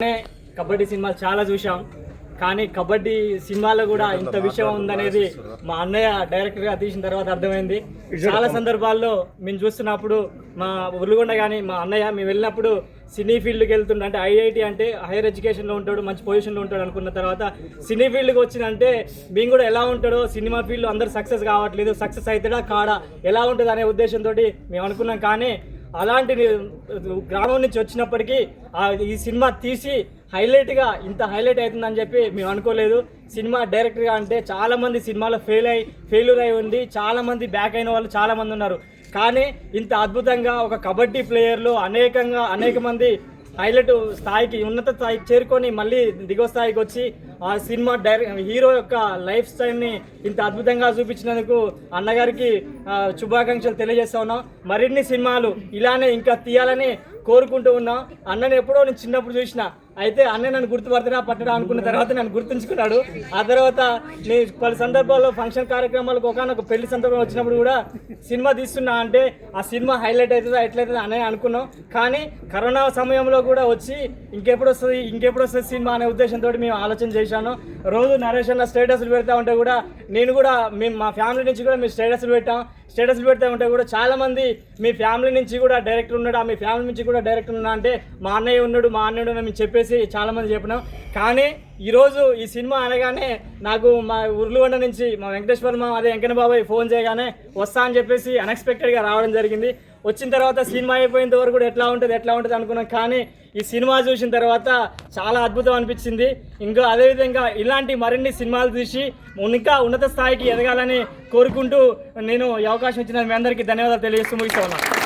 నే కబడ్డీ సినిమాలు చాలా చూసాం కానీ కబడ్డీ సినిమాలో కూడా ఇంత విషయం ఉందనేది మా అన్నయ్య డైరెక్టర్గా తీసిన తర్వాత అర్థమైంది. చాలా సందర్భాల్లో మేము చూస్తున్నప్పుడు మా ఉర్లుగొండ కానీ మా అన్నయ్య మేము వెళ్ళినప్పుడు సినీ ఫీల్డ్కి వెళ్తుండే అంటే ఐఐటి అంటే హైయర్ ఎడ్యుకేషన్లో ఉంటాడు మంచి పొజిషన్లో ఉంటాడు అనుకున్న తర్వాత సినీ ఫీల్డ్కి వచ్చిందంటే మేము కూడా ఎలా ఉంటాడో సినిమా ఫీల్డ్ అందరు సక్సెస్ కావట్లేదు సక్సెస్ అవుతాడా కాడా ఎలా ఉంటుంది అనే ఉద్దేశంతో మేము అనుకున్నాం. కానీ అలాంటి గ్రామం నుంచి వచ్చినప్పటికీ ఈ సినిమా తీసి హైలైట్గా ఇంత హైలైట్ అవుతుందని చెప్పి మేము అనుకోలేదు. సినిమా డైరెక్టర్గా అంటే చాలామంది సినిమాలో ఫెయిల్ అయి ఫెయిల్యూర్ అయి ఉంది చాలామంది బ్యాక్ అయిన వాళ్ళు చాలామంది ఉన్నారు. కానీ ఇంత అద్భుతంగా ఒక కబడ్డీ ప్లేయర్లు అనేకంగా అనేక మంది హైలైట్ స్థాయికి ఉన్నత స్థాయికి చేరుకొని మళ్ళీ దిగువ స్థాయికి వచ్చి ఆ సినిమా డైరెక్ట్ హీరో యొక్క లైఫ్ స్టైల్ని ఇంత అద్భుతంగా చూపించినందుకు అన్నగారికి శుభాకాంక్షలు తెలియజేస్తా ఉన్నాం. మరిన్ని సినిమాలు ఇలానే ఇంకా తీయాలని కోరుకుంటూ ఉన్నా. అన్నని ఎప్పుడో నేను చిన్నప్పుడు చూసిన. అయితే అన్న నన్ను గుర్తుపడతారా పట్టడా అనుకున్న తర్వాత నన్ను గుర్తుంచుకున్నాడు. ఆ తర్వాత నేను పలు సందర్భాల్లో ఫంక్షన్ కార్యక్రమాలకు ఒకనొక పెళ్ళి సందర్భం వచ్చినప్పుడు కూడా సినిమా తీస్తున్నా అంటే ఆ సినిమా హైలైట్ అవుతుందా ఎట్లయితుందా అనే అనుకున్నాం. కానీ కరోనా సమయంలో కూడా వచ్చి ఇంకెప్పుడు వస్తుంది ఇంకెప్పుడు వస్తుంది సినిమా అనే ఉద్దేశంతో మేము ఆలోచన చేశాను. రోజు నరేష్ అన్న స్టేటస్లు పెడతా ఉంటే కూడా నేను కూడా మేము మా ఫ్యామిలీ నుంచి కూడా మేము స్టేటస్లు పెట్టాం. స్టేటస్లు పెడతా ఉంటే కూడా చాలామంది మీ ఫ్యామిలీ నుంచి కూడా డైరెక్టర్ ఉన్నాడు మీ ఫ్యామిలీ నుంచి కూడా డైరెక్టర్ ఉన్నా అంటే మా అన్నయ్య ఉన్నాడు మా అన్నయ్య ఉన్నాడు మేము చెప్పేసి చాలామంది చెప్పినాం. కానీ ఈరోజు ఈ సినిమా అనగానే నాకు మా ఉర్లుగొండ నుంచి మా వెంకటేశ్వర మా అదే వెంకన్న బాబాయ్ ఫోన్ చేయగానే వస్తా అని చెప్పేసి అన్ఎక్స్పెక్టెడ్గా రావడం జరిగింది. వచ్చిన తర్వాత సినిమా అయిపోయిన వరకు కూడా ఎట్లా ఉంటుంది ఎట్లా ఉంటుంది అనుకున్నాం. కానీ ఈ సినిమా చూసిన తర్వాత చాలా అద్భుతం అనిపించింది. ఇంకా అదేవిధంగా ఇలాంటి మరిన్ని సినిమాలు తీసి ఇంకా ఉన్నత స్థాయికి ఎదగాలని కోరుకుంటూ నేను ఈ అవకాశం ఇచ్చిన మీ అందరికీ ధన్యవాదాలు తెలియజేస్తూ ముగిస్తా